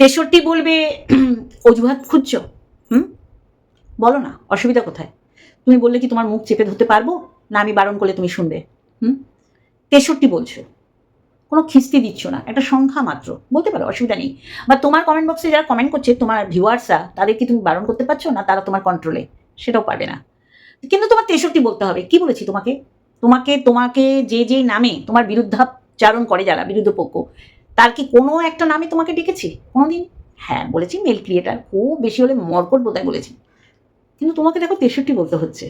তেষট্টি বলবে, অজুহাত খুঁজছো? হুম? বলো না, অসুবিধা কোথায়? তুমি বললে কি তোমার মুখ চেপে ধরতে পারব? না, আমি বারণ করলে তুমি শুনবে। হুম? তেষট্টি বলছো। কোনো খিস্তি দিচ্ছ না, একটা সংখ্যা মাত্র, বলতে পারো, অসুবিধা নেই। বা তোমার কমেন্ট বক্সে যারা কমেন্ট করছে, তোমার ভিউয়ার্সরা তাদের কি তুমি বারণ করতে পারছ? না, তারা তোমার কন্ট্রোলে সেটাও পারবে না। কিন্তু তোমার তেষট্টি বলতে হবে, কি বলেছি তোমাকে? তোমাকে তোমাকে যে যে নামে তোমার বিরুদ্ধাচারণ করে যারা বিরুদ্ধ পক্ষ তার কি কোনো একটা নামে তোমাকে ডেকেছি? কোনোদিন? হ্যাঁ বলেছি মেল ক্রিয়েটার খুব বেশি হলে মরকট বোধহয় বলেছি। কিন্তু তোমাকে দেখো তেষট্টি বলতে হচ্ছে।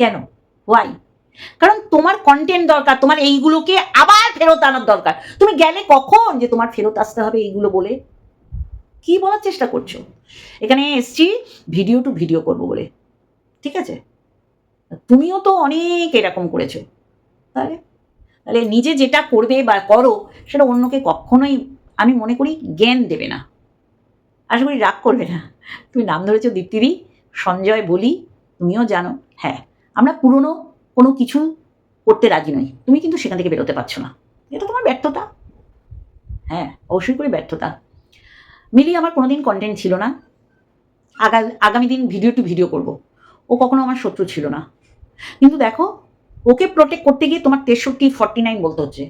কেন? ওয়াই কারণ তোমার কন্টেন্ট দরকার, তোমার এইগুলোকে আবার ফেরত আনার দরকার। তুমি গেলে কখন যে তোমার ফেরত আসতে হবে এইগুলো বলে? কি বলার চেষ্টা করছ? এখানে এসছি ভিডিও টু ভিডিও করব বলে। ঠিক আছে? তুমিও তো অনেক এরকম করেছ। তাহলে তাহলে নিজে যেটা করবে বা করো, সেটা অন্যকে কখনোই আমি মনে করি জ্ঞান দেবে না। আশা করি রাগ করবে না। তুমি নাম ধরেছো দীপ্তিদি, সঞ্জয় বলি, তুমিও জানো হ্যাঁ আমরা পুরনো কোনো কিছু করতে রাজি নই। তুমি কিন্তু সেখান থেকে বেরোতে পারছ না। এটা তোমার ব্যর্থতা। হ্যাঁ অবশ্যই করে ব্যর্থতা। মিলি আমার কোনোদিন কন্টেন্ট ছিল না। আগা, আগামী দিন ভিডিও টু ভিডিও করব। ও কখনো আমার শত্রু ছিল না। কিন্তু দেখো ওকে প্রোটেক্ট করতে গিয়ে তোমার তেষট্টি ফর্টি নাইন বলতে হচ্ছে।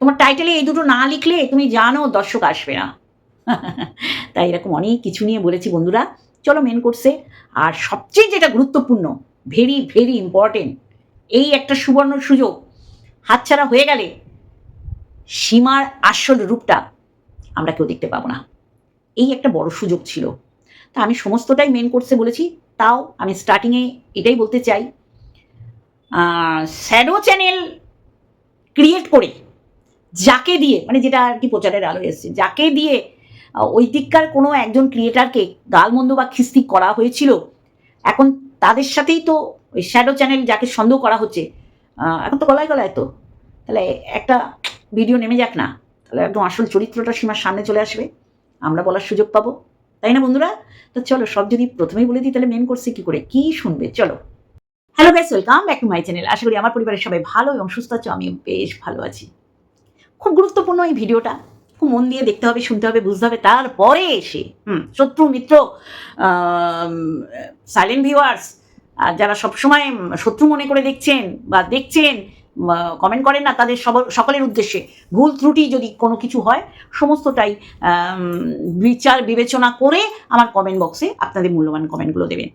তোমার টাইটেলে এই দুটো না লিখলে তুমি জানো দর্শক আসবে না। তাই এরকম অনেক কিছু নিয়ে বলেছি বন্ধুরা। চলো মেন কোর্সে আর সবচেয়ে যেটা গুরুত্বপূর্ণ ভেরি ভেরি ইম্পর্টেন্ট এই একটা সুবর্ণ সুযোগ হাতছাড়া হয়ে গেলে সীমার আসল রূপটা আমরা কেউ দেখতে পাবো না। এই একটা বড় সুযোগ ছিল। তা আমি সমস্তটাই মেন কোর্সে বলেছি। তাও আমি স্টার্টিংয়ে এটাই বলতে চাই। শ্যাডো চ্যানেল ক্রিয়েট করে যাকে দিয়ে মানে যেটা আর কি প্রচারের আলো এসছে, যাকে দিয়ে ওই দিককার কোনো একজন ক্রিয়েটারকে গালমন্দ বা খিস্তি করা হয়েছিল, এখন তাদের সাথেই তো ওই শ্যাডো চ্যানেল যাকে সন্দেহ করা হচ্ছে এখন তো গলায় গলায় তো, তাহলে একটা ভিডিও নেমে যাক না, তাহলে একদম আসল চরিত্রটা সীমার সামনে চলে আসবে, আমরা বলার সুযোগ পাবো, তাই না বন্ধুরা? তো চলো সব যদি প্রথমেই বলে দিই, তাহলে মেন করছে কি করে, কি শুনবে? চলো। Hello guys welcome back to my channel আশা করি আমার পরিবারের সবাই ভালো এবং সুস্থ আছো, আমিও বেশ ভালো আছি। খুব গুরুত্বপূর্ণ এই ভিডিওটা। খুব মন দিয়ে দেখতে হবে, শুনতে হবে, বুঝতে হবে। তারপরে এসে, হুম, শত্রু, মিত্র সাইলেন্ট ভিউয়ার্স যারা সবসময় শত্রু মনে করে দেখছেন বা দেখছেন কমেন্ট করেন না, তাদের সব- সকলের উদ্দেশ্যে ভুল ত্রুটি যদি কোনো কিছু হয়, সমস্তটাই বিচার, বিবেচনা করে আমার কমেন্ট বক্সে আপনাদের মূল্যবান কমেন্টগুলো দেবেন।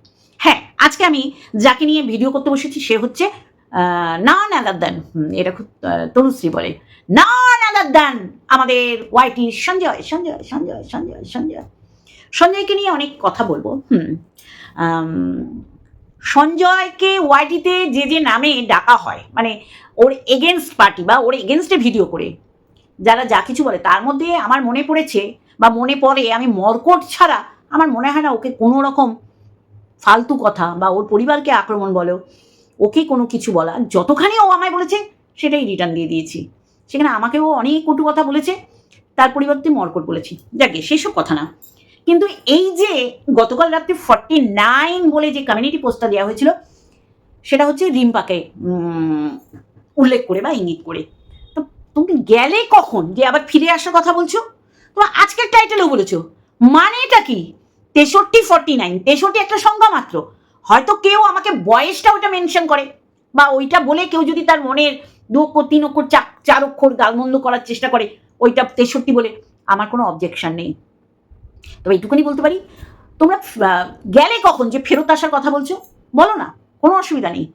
আজকে আমি যাকে নিয়ে ভিডিও করতে বসেছি, সে হচ্ছে না নাদার দেন। এটা খুব তনুশ্রী বলে। না নাদার দেন, আমাদের ওয়াইটি সঞ্জয় সঞ্জয় সঞ্জয় সঞ্জয় সঞ্জয়। সঞ্জয়কে নিয়ে অনেক কথা বলব, হুম। সঞ্জয়কে ওয়াইটিতে যে যে নামে ডাকা হয় মানে ওর এগেনস্ট পার্টি বা ওর এগেনস্টে ভিডিও করে, যারা যা কিছু বলে, তার মধ্যে আমার মনে পড়েছে বা মনে পড়ে, আমি মরকট ছাড়া আমার মনে হয় না ওকে কোনো রকম ফালতু কথা বা ওর পরিবারকে আক্রমণ বলো, ওকে কোনো কিছু বলা, যতখানি ও আমায় বলেছে, সেটাই রিটার্ন দিয়ে দিয়েছি। সেখানে আমাকেও অনেক কটু কথা বলেছে, তার পরিবর্তে মরকট বলেছি। যাকে সেসব কথা না। কিন্তু এই যে গতকাল রাত্রে ফর্টি নাইন বলে যে কমিউনিটি পোস্টটা দেওয়া হয়েছিল, সেটা হচ্ছে রিম্পাকে উল্লেখ করে বা ইঙ্গিত করে। তো তুমি গেলে কখন? যে আবার ফিরে আসার কথা বলছো? তোমার আজকের টাইটেলও বলেছ। মানেটা কি? তেষট্টি ফর্টি নাইন তেষট্টি একটা সংখ্যা মাত্র। হয়তো কেউ আমাকে বয়সটা ওটা মেনশন করে, বা ওইটা বলে কেউ যদি তার মনের দু অক্ষর, তিন অক্ষর চা- চার অক্ষর গালমন্দ করার চেষ্টা করে, ওইটা তেষট্টি বলে, আমার কোনো অবজেকশন নেই। তবে এইটুকুনি বলতে পারি, তোমরা গেলে কখন যে ফেরত আসার কথা বলছো, বলো না, কোনো অসুবিধা নেই।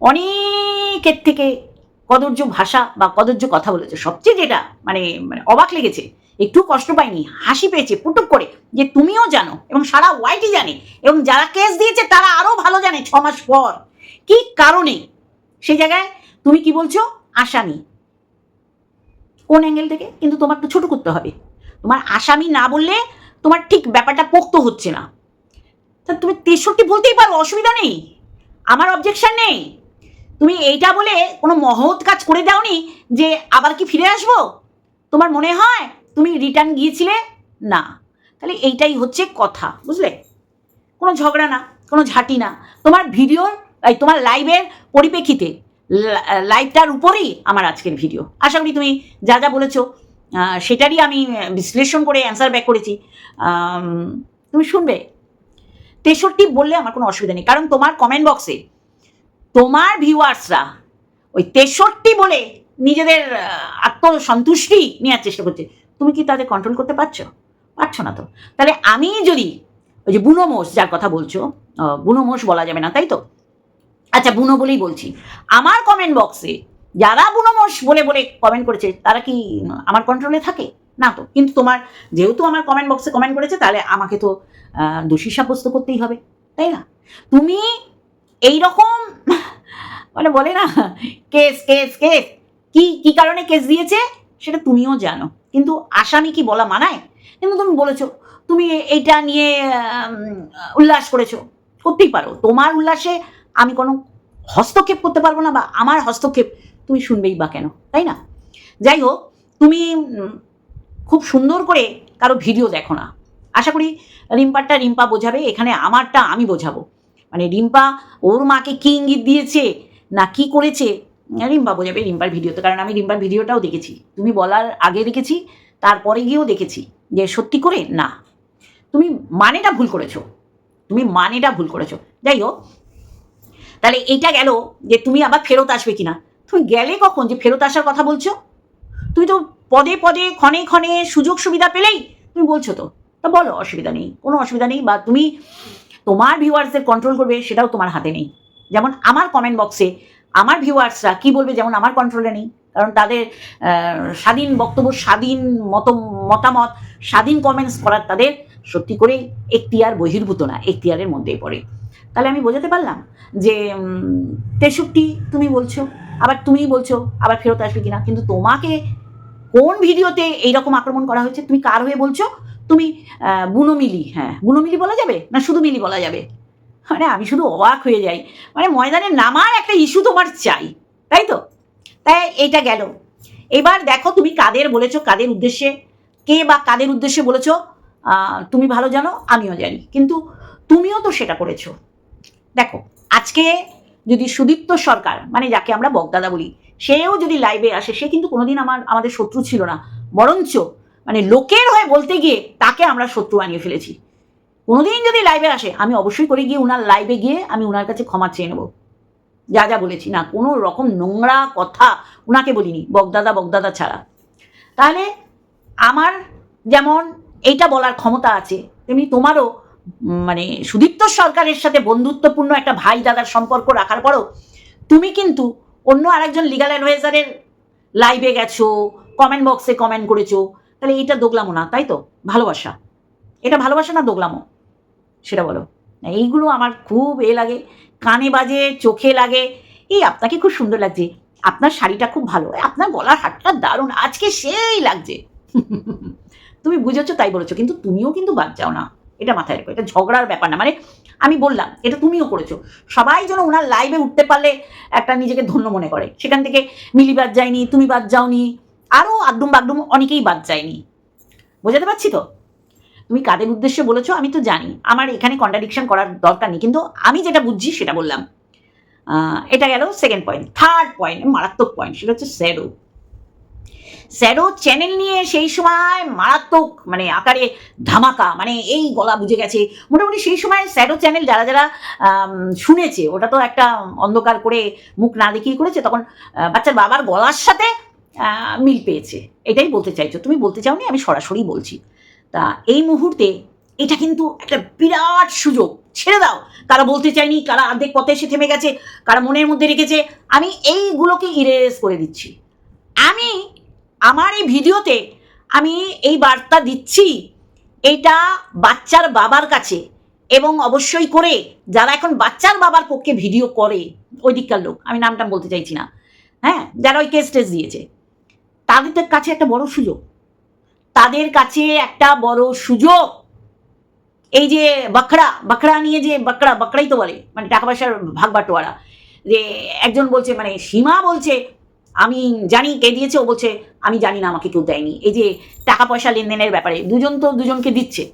অনেকের থেকে কদর্য ভাষা বা কদর্য কথা বলেছে, সবচেয়ে যেটা মানে মানে অবাক লেগেছে একটু কষ্ট পাইনি, হাসি পেয়েছে পুটুক করে, যে তুমিও জানো এবং সারা ওয়াইটি জানে এবং যারা কেস দিয়েছে তারা আরও ভালো জানে ছ মাস পর। কি কারণে? সেই জায়গায় তুমি কি বলছো? আসামি। কোন অ্যাঙ্গেল থেকে? কিন্তু তোমার তো ছোট করতে হবে। তোমার আসামি না বললে তোমার ঠিক ব্যাপারটা পোক্ত হচ্ছে না। তা তুমি তেষট্টি বলতেই পারো, অসুবিধা নেই। আমার অবজেকশন নেই। তুমি এইটা বলে কোনো মহৎ কাজ করে দাওনি যে আবার কি ফিরে আসব? তোমার মনে হয় তুমি রিটার্ন গিয়েছিলে? না। তাহলে এইটাই হচ্ছে কথা, বুঝলে? কোনো ঝগড়া না, কোনো ঝাঁটি না। তোমার ভিডিওর এই তোমার লাইভের পরিপ্রেক্ষিতে লাইভটার উপরেই আমার আজকের ভিডিও আশা করি তুমি যা যা বলেছ সেটারই আমি বিশ্লেষণ করে অ্যান্সার ব্যাক করেছি। তুমি শুনবে? তেষট্টি বললে আমার কোনো অসুবিধা নেই, কারণ তোমার কমেন্ট বক্সে তোমার ভিউয়ার্সরা ওই তেষট্টি বলে নিজেদের আত্মসন্তুষ্টি নেওয়ার চেষ্টা করছে। তুমি কি তাদের কন্ট্রোল করতে পারছ? পারছ না তো। তাহলে আমি যদি ওই যে বুনো মোষ যার কথা বলছো আহ, বুনো মোষ বলা যাবে না তাই তো? আচ্ছা বুনো বলেই বলছি। আমার কমেন্ট বক্সে যারা বুনো মোষ বলে বলে কমেন্ট করেছে তারা কি আমার কন্ট্রোলে থাকে? না তো। কিন্তু তোমার যেহেতু আমার কমেন্ট বক্সে কমেন্ট করেছে তাহলে আমাকে তো দোষী সাব্যস্ত করতেই হবে তাই না? তুমি এই রকম মানে বলে না কেস কেস কেস কি কি কারণে কেস দিয়েছে সেটা তুমিও জানো। কিন্তু আসামি কি বলা মানায়? কিন্তু তুমি বলেছ, তুমি এইটা নিয়ে উল্লাস করেছ। করতেই পারো, তোমার উল্লাসে আমি কোনো হস্তক্ষেপ করতে পারব না বা আমার হস্তক্ষেপ তুমি শুনবেই বা কেন, তাই না? যাই হোক, তুমি খুব সুন্দর করে কারও ভিডিও দেখো না। আশা করি রিম্পারটা রিম্পা বোঝাবে, এখানে আমারটা আমি বোঝাবো। মানে রিম্পা ওর মাকে কি ইঙ্গিত দিয়েছে না কি করেছে রিম্পা বোঝাবে রিম্পার ভিডিওতে কারণ আমি রিম্পার ভিডিওটাও দেখেছি। তুমি বলার আগে দেখেছি, তারপরে গিয়েও দেখেছি যে সত্যি করে না। তুমি মানেটা ভুল করেছ। তুমি মানেটা ভুল করেছ। যাই হোক, তাহলে এটা গেল যে তুমি আবার ফেরত আসবে কিনা। তুমি গেলে কখন যে ফেরত আসার কথা বলছো? তুমি তো পদে পদে, ক্ষণে ক্ষণে সুযোগ সুবিধা পেলেই তুমি বলছো তো। তা বলো, অসুবিধা নেই, কোনো অসুবিধা নেই। বা তুমি তোমার ভিউয়ার্সদের কন্ট্রোল করবে, সেটাও তোমার হাতে নেই। যেমন আমার কমেন্ট বক্সে আমার ভিউয়ার্সরা কি বলবে যেমন আমার কন্ট্রোলে নেই? কারণ তাদের স্বাধীন বক্তব্য স্বাধীন মত মতামত স্বাধীন কমেন্টস করার তাদের সত্যি করে এখতিয়ার বহির্ভূত না এখতিয়ারের মধ্যেই পড়ে। তাহলে আমি বোঝাতে পারলাম যে তেষট্টি তুমি বলছো আবার তুমিই বলছো আবার ফেরত আসবে কিনা কিন্তু তোমাকে কোন ভিডিওতে এইরকম আক্রমণ করা হয়েছে তুমি কার হয়ে বলছো? তুমি আহ, বুনো মিলি হ্যাঁ বুনো মিলি বলা যাবে না শুধু মিলি বলা যাবে? মানে আমি শুধু অবাক হয়ে যাই। মানে ময়দানে নামার একটা ইস্যু তোমার চাই, তাই তো? তাই এইটা গেল। এবার দেখো তুমি কাদের বলেছ, কাদের উদ্দেশ্যে, কে বা কাদের উদ্দেশ্যে বলেছ তুমি ভালো জানো, আমিও জানি। কিন্তু তুমিও তো সেটা করেছ। দেখো, আজকে যদি সুদীপ্ত সরকার মানে যাকে আমরা বগদাদা বলি, সেও যদি লাইভে আসে, সে কিন্তু কোনোদিন আমার, আমাদের শত্রু ছিল না। বরঞ্চ মানে লোকের হয়ে বলতে গিয়ে তাকে আমরা শত্রু বানিয়ে ফেলেছি। কোনোদিন যদি লাইভে আসে, আমি অবশ্যই করে গিয়ে উনার লাইভে গিয়ে আমি উনার কাছে ক্ষমা চেয়ে নেব। যা যা বলেছি, না কোনো রকম নোংরা কথা উনাকে বলিনি, বগদাদা বগদাদা ছাড়া। তাহলে আমার যেমন এইটা বলার ক্ষমতা আছে, তেমনি তোমারও মানে সুদীপ্ত সরকারের সাথে বন্ধুত্বপূর্ণ একটা ভাই দাদার সম্পর্ক রাখার পরও তুমি কিন্তু অন্য আরেকজন লিগাল অ্যাডভাইজারের লাইভে গেছো কমেন্ট বক্সে কমেন্ট করেছ, তাহলে এইটা দোগলামো না, তাই তো? ভালোবাসা। এটা ভালোবাসা না দোগলামো? সেটা বলো। এইগুলো আমার খুব এ লাগে, কানে বাজে, চোখে লাগে। এই আপনাকে খুব সুন্দর লাগছে। আপনার শাড়িটা খুব ভালো। আপনার গলার হাটটা দারুণ। আজকে সেই লাগছে। তুমি বুঝেছ, তাই বলেছ। কিন্তু তুমিও কিন্তু বাদ যাও না। এটা মাথায় রেখো। এটা ঝগড়ার ব্যাপার না। মানে আমি বললাম, এটা তুমিও করেছ। সবাই যেন ওনার লাইভে উঠতে পারলে একটা নিজেকে ধন্য মনে করে। সেখান থেকে মিলি বাদ যায়নি, তুমি বাদ যাওনি। আরও আড্ডুম বাগডুম অনেকেই বাদ যায়নি। বোঝাতে পারছি তো? তুমি কাদের উদ্দেশ্যে বলেছ আমি তো জানি। আমার এখানে কন্ট্রাডিকশন করার দরকার নেই, কিন্তু আমি যেটা বুঝছি সেটা বললাম। এটা গেল সেকেন্ড পয়েন্ট থার্ড পয়েন্ট মারাত্মক পয়েন্ট সেটা হচ্ছে স্যারো স্যারো চ্যানেল নিয়ে সেই সময় মারাত্মক মানে আকারে ধামাকা মানে এই গলা বুঝে গেছে। মোটামুটি সেই সময় স্যারো চ্যানেল যারা যারা শুনেছে, ওটা তো একটা অন্ধকার করে মুখ না দেখিয়ে করেছে, তখন বাচ্চার বাবার গলার সাথে মিল পেয়েছে। এটাই বলতে চাইছো। তুমি বলতে চাওনি, আমি সরাসরি বলছি। তা এই মুহূর্তে এটা কিন্তু একটা বিরাট সুযোগ। ছেড়ে দাও। কারা বলতে চায়নি, কারা অর্ধেক পথে এসে থেমে গেছে, কারা মনের মধ্যে রেখেছে, আমি এইগুলোকে ইরেজ করে দিচ্ছি। আমি আমার এই ভিডিওতে আমি এই বার্তা দিচ্ছি, এটা বাচ্চার বাবার কাছে এবং অবশ্যই করে যারা এখন বাচ্চার বাবার পক্ষে ভিডিও করে, ওই দিককার লোক, আমি নামটা বলতে চাইছি না। হ্যাঁ যারা ওই কেস টেস দিয়েছে, তাদের কাছে একটা বড় সুযোগ। তাদের কাছে একটা বড় সুযোগ। এই যে বাকড়া বাকড়া নিয়ে যে বাকড়া, বাকড়াই তো বলে মানে টাকা পয়সার ভাগ বাটোয়ারা। যে একজন বলছে মানে সীমা বলছে, আমি জানি কে দিয়েছে। ও বলছে, আমি জানি না, আমাকে কেউ দেয়নি। এই যে টাকা পয়সা লেনদেনের ব্যাপারে, দুজন তো দুজনকে দিচ্ছে।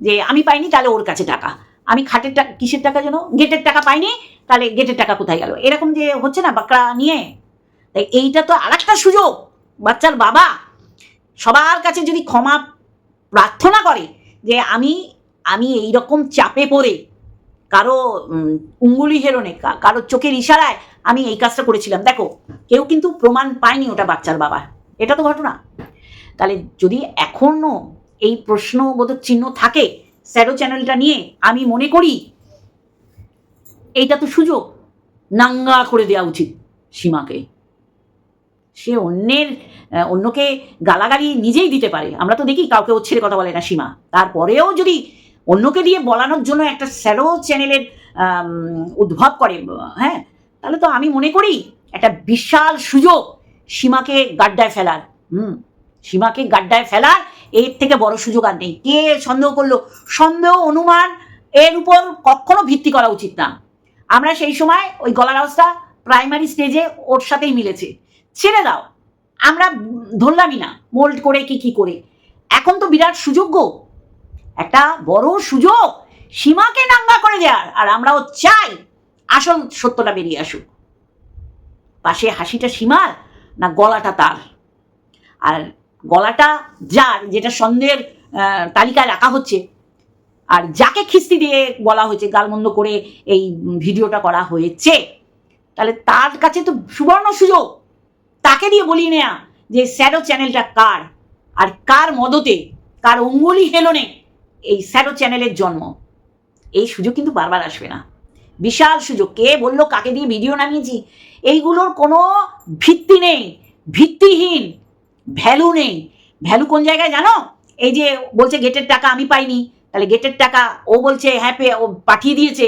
যে আমি পাইনি, তাহলে ওর কাছে টাকা। আমি খাটের টাকা, কিসের টাকা যেন? গেটের টাকা পাইনি, তাহলে গেটের টাকা কোথায় গেল? এরকম যে হচ্ছে না, বাকড়া নিয়ে? তাই এইটা তো আর একটা সুযোগ। বাচ্চার বাবা সবার কাছে যদি ক্ষমা প্রার্থনা করে যে আমি আমি এই রকম চাপে পড়ে কারও উঙ্গুলি হেরোনে কারও চোখের ইশারায় আমি এই কাজটা করেছিলাম। দেখো, কেউ কিন্তু প্রমাণ পায়নি ওটা বাচ্চার বাবা এটা তো ঘটনা। তাহলে যদি এখনও এই প্রশ্নবোধক চিহ্ন থাকে স্যারো চ্যানেলটা নিয়ে, আমি মনে করি এইটা তো সুযোগ। নাঙ্গা করে দেওয়া উচিত সীমাকে। সে অন্যের অন্যকে গালাগালি নিজেই দিতে পারে। আমরা তো দেখি কাউকে ওর ছেড়ে কথা বলে না সীমা। তারপরেও যদি অন্যকে দিয়ে বলানোর জন্য একটা স্যারো চ্যানেলের উদ্ভব করে হ্যাঁ তাহলে তো আমি মনে করি একটা বিশাল সুযোগ সীমাকে গাড্ডায় ফেলার। হুম, সীমাকে গাড্ডায় ফেলার এর থেকে বড় সুযোগ আর নেই। কে সন্দেহ করল? সন্দেহ অনুমান এর উপর কখনো ভিত্তি করা উচিত না। আমরা সেই সময় ওই গলার অবস্থা প্রাইমারি স্টেজে ওর সাথেই মিলেছে। ছেড়ে দাও। আমরা ধরলামই না মোল্ড করে কি কি করে? এখন তো বিরাট সুযোগ গো একটা বড় সুযোগ, সীমাকে নাঙ্গা করে দেওয়ার আর আমরাও চাই আসল সত্যটা বেরিয়ে আসুক। পাশে হাসিটা সীমার, না গলাটা তার? আর গলাটা যার, যেটা সন্দেহের তালিকায় রাখা হচ্ছে, আর যাকে খিস্তি দিয়ে বলা হয়েছে, গালমন্দ করে এই ভিডিওটা করা হয়েছে, তাহলে তার কাছে তো সুবর্ণ সুযোগ। তাকে দিয়ে বলিয়ে নেয়া যে স্যারো চ্যানেলটা কার? আর কার মদতে কার অঙ্গুলি হেলনে এই স্যারো চ্যানেলের জন্ম? এই সুযোগ কিন্তু বারবার আসবে না। বিশাল সুযোগ। কে বলল, কাকে দিয়ে ভিডিও নামিয়েছি? এইগুলোর কোনো ভিত্তি নেই, ভিত্তিহীন, ভ্যালু নেই। ভ্যালু কোন জায়গায় জানো? এই যে বলছে, গেটের টাকা আমি পাইনি। তাহলে গেটের টাকা ও বলছে হ্যাঁ পে, ও পাঠিয়ে দিয়েছে।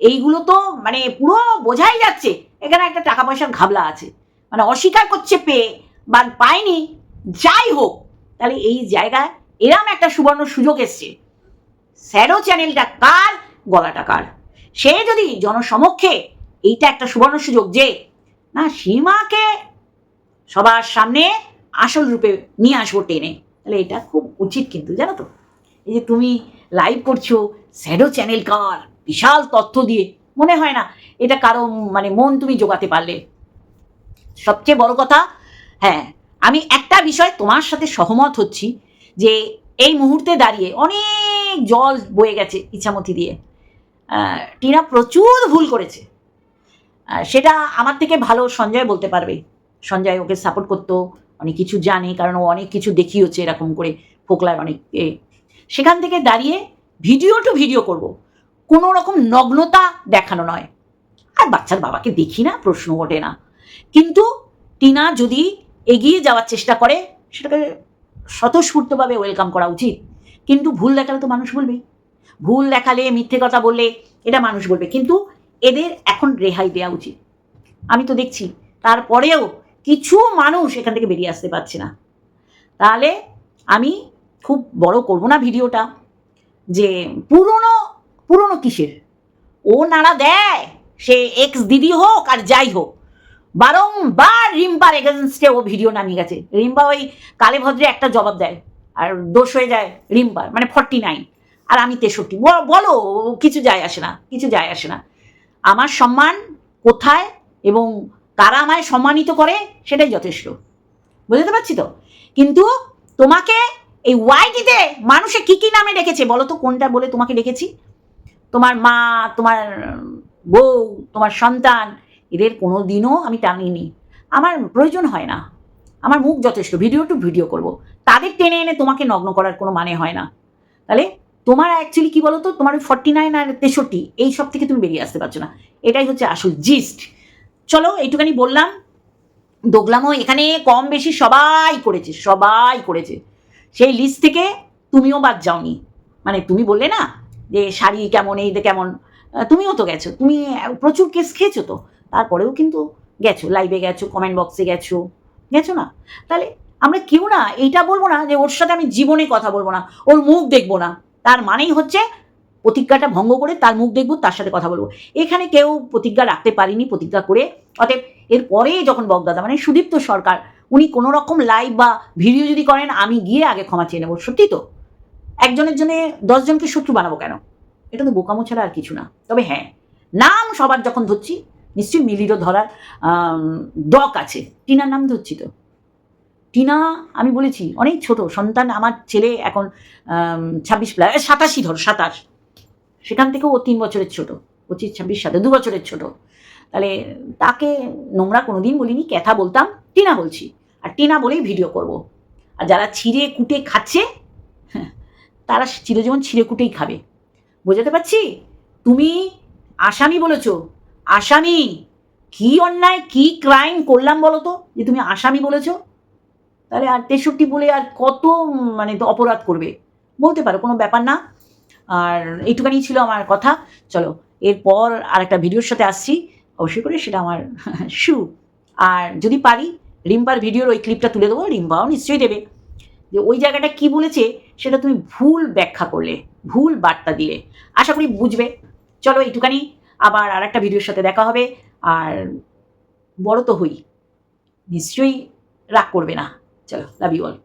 এইগুলো তো মানে পুরো বোঝাই যাচ্ছে। এখানে একটা টাকা পয়সার ঘাবলা আছে। মানে অস্বীকার করছে পেয়ে বা পায়নি, যাই হোক, তাহলে এই জায়গায় এরম একটা সুবর্ণ সুযোগ এসছে। স্যারো চ্যানেলটা কার, গলাটা কার? সে যদি জনসমক্ষে এইটা একটা সুবর্ণ সুযোগ যে, না, সীমাকে সবার সামনে আসল রূপে নিয়ে আসব টেনে, তাহলে এটা খুব উচিত কিন্তু, জানো তো? এই যে তুমি লাইভ করছ স্যাডো চ্যানেল কার? বিশাল তথ্য দিয়ে, মনে হয় না এটা কারও মানে মন তুমি জোগাতে পারলে। সবচেয়ে বড় কথা হ্যাঁ আমি একটা বিষয় তোমার সাথে সহমত হচ্ছি যে এই মুহূর্তে দাঁড়িয়ে অনেক জল বয়ে গেছে ইচ্ছামতি দিয়ে। টিনা প্রচুর ভুল করেছে। সেটা আমার থেকে ভালো সঞ্জয় বলতে পারবে। সঞ্জয় ওকে সাপোর্ট করতো, অনেক কিছু জানে, কারণ ও অনেক কিছু দেখিয়েছে এরকম করে ফোকলার অনেক এ। সেখান থেকে দাঁড়িয়ে ভিডিও টু ভিডিও করব। কোনো রকম নগ্নতা দেখানো নয়। আর বাচ্চার বাবাকে দেখি না, প্রশ্ন ওঠে না। কিন্তু টিনা যদি এগিয়ে যাওয়ার চেষ্টা করে, সেটাকে স্বতঃস্ফূর্তভাবে ওয়েলকাম করা উচিত। কিন্তু ভুল দেখালে তো মানুষ বলবে। ভুল দেখালে, মিথ্যে কথা বললে এটা মানুষ বলবে। কিন্তু এদের এখন রেহাই দেওয়া উচিত। আমি তো দেখছি, তারপরেও কিছু মানুষ এখান থেকে বেরিয়ে আসতে পারছে না। তাহলে আমি খুব বড় করব না ভিডিওটা যে পুরনো পুরনো কিসের? ও নাড়া দেয়, সে এক্স দিদি হোক আর যাই হোক। বারংবার রিম্পার এগেনস্টে ও ভিডিও নামিয়ে গেছে। রিম্পা ওই কালে ভদ্রে একটা জবাব দেয়, আর দোষ হয়ে যায় রিম্পার মানে ফর্টি নাইন আর আমি তেষট্টি। বলো, কিছু যায় আসে না, কিছু যায় আসে না। আমার সম্মান কোথায় এবং কারা আমায় সম্মানিত করে সেটাই যথেষ্ট। বুঝতে পারছি তো? কিন্তু তোমাকে এই ওয়াইটিতে মানুষে কি কি নামে ডেকেছে বলো তো? কোনটা বলে তোমাকে ডেকেছি? তোমার মা, তোমার বউ, তোমার সন্তান এদের কোনো দিনও আমি টানিনি। আমার প্রয়োজন হয় না। আমার মুখ যথেষ্ট। ভিডিও টু ভিডিও করব। তাদের টেনে এনে তোমাকে নগ্ন করার কোনো মানে হয় না। তাহলে তোমার অ্যাকচুয়ালি কি বলো তো তোমার ওই ফর্টি নাইন আর তেষট্টি, এই সব থেকে তুমি বেরিয়ে আসতে পারছ না। এটাই হচ্ছে আসল জিস্ট চলো, এইটুখানি বললাম। দোগলামও এখানে কম বেশি সবাই করেছে সবাই করেছে। সেই লিস্ট থেকে তুমিও বাদ যাওনি। মানে তুমি বললে না যে শাড়ি কেমন, এই কেমন তুমিও তো গেছো। তুমি প্রচুর কেস খেয়েছো তো। তারপরেও কিন্তু গেছো লাইভে গেছো কমেন্ট বক্সে গেছো গেছো না? তাহলে আমরা কেউ না, এইটা বলব না যে ওর সাথে আমি জীবনে কথা বলব না, ওর মুখ দেখব না। তার মানেই হচ্ছে প্রতিজ্ঞাটা ভঙ্গ করে তার মুখ দেখব, তার সাথে কথা বলব। এখানে কেউ প্রতিজ্ঞা রাখতে পারিনি, প্রতিজ্ঞা করে। অতএব এরপরে যখন বগদাদা মানে সুদীপ্ত সরকার, উনি কোনো রকম লাইভ বা ভিডিও যদি করেন, আমি গিয়ে আগে ক্ষমা চেয়ে নেব। সত্যি তো? একজনের জন্য দশজনকে শত্রু বানাবো কেন? এটা তো বোকামো ছাড়া আর কিছু না। তবে হ্যাঁ নাম সবার যখন ধরছি নিশ্চয়ই মিলিরও ধরার ডক আছে। টিনার নাম ধরছি তো। টিনা আমি বলেছি অনেক ছোট সন্তান আমার ছেলে এখন ছাব্বিশ প্লাস সাতাশি ধর সাতাশ। সেখান থেকেও ও তিন বছরের ছোট পঁচিশ ছাব্বিশ সাথে দু বছরের ছোট। তাহলে তাকে নোংরা কোনোদিন বলিনি ক্যাথা বলতাম টিনা বলছি। আর টিনা বলেই ভিডিও করব। আর যারা ছিঁড়ে কুটে খাচ্ছে হ্যাঁ, তারা চিরজীবন ছিঁড়ে কুটেই খাবে। বোঝাতে পারছি? তুমি আসামি বলেছ আসামি? কি অন্যায়, কি ক্রাইম করলাম বলো তো যে তুমি আসামি বলেছ? তাহলে আর তেষট্টি বলে আর কত মানে অপরাধ করবে? বলতে পারো, কোনো ব্যাপার না। আর এইটুখানি ছিল আমার কথা। চলো, এরপর আর একটা ভিডিওর সাথে আসছি। অবশ্যই করে সেটা আমার শু আর যদি পারি, রিম্পার ভিডিওর ওই ক্লিপটা তুলে দেবো, রিম্পাও নিশ্চয়ই দেবে। যে ওই জায়গাটা কি বলেছে, সেটা তুমি ভুল ব্যাখ্যা করলে, ভুল বার্তা দিলে। আশা করি বুঝবে। চলো, এইটুখানি। আবার আর একটা ভিডিওর সাথে দেখা হবে। আর বড় তো হই, নিশ্চয়ই রাগ করবে না। চলো লাভ ইউ অল